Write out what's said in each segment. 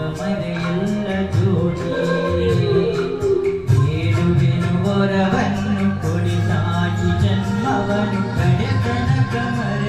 ಕಮಲೆಯೆಲ್ಲ ಜೋಡಿ ಏಡುವೆನು ಹೊರವನ್ನು ಕೊಡಿ ಸಾಗಿ ಜನ್ಮವನ್ನು ಕಡೆ ತನ ಕಮಲ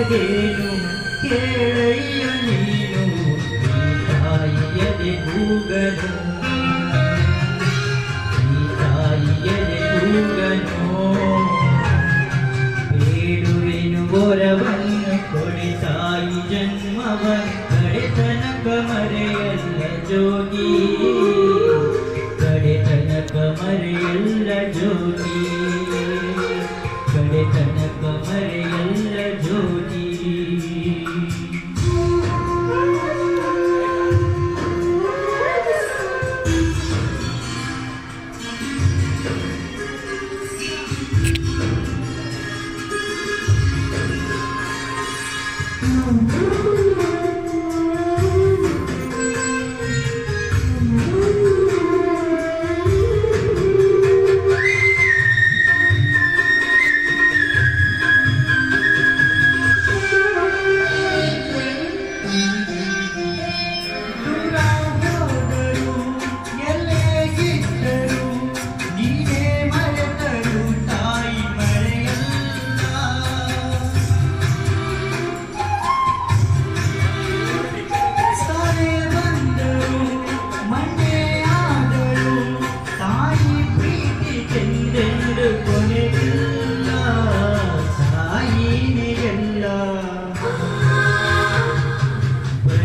ತಿಳಿಯದೇನು ಕೇಳಯ್ಯ ನೀನು ಈ ತಾಯಿಯದೆ ಕೂಗನು ಈ ತಾಯಿಯದೆ ಕೂಗನು ಬೇಡುವೆನು ವರವನ್ನು ಕೊಡೆ ತಾಯಿ ಜನ್ಮವ ಕಡೆತನಕ ಮರೆಯಲ್ಲ ಜೋಗಿ ಕಡೆತನಕ ಮರೆಯಲ್ಲ ಜೋಗಿ ಕಡೆತನಕ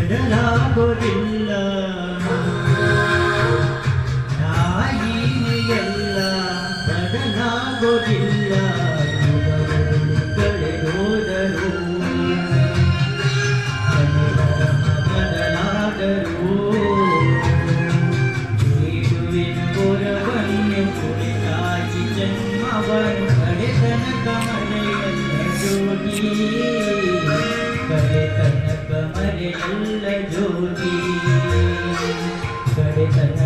ಬದಲಾಗೋದಿಲ್ಲ ತಾಯಿನೇ ಎಲ್ಲ ಬದಲಾಗೋದಿಲ್ಲ ಯುಗಗಳು ಕಳೆದೋದರು ಜನರ ಬದಲಾದರು ಬೇಡುವೆನು ಗೊರವನ್ನು ಕುರಿತಾಗಿ ಜನ್ಮವನ್ನು ಕಡೆತನಕ ಮರೆಯಲ್ಲ ಜೋಗಿ ಕಡೆತನಕ ಮರೆಯಲ್ಲ ಜೋಗಿ ಕಡೆತನಕ ಮರೆಯಲ್ಲ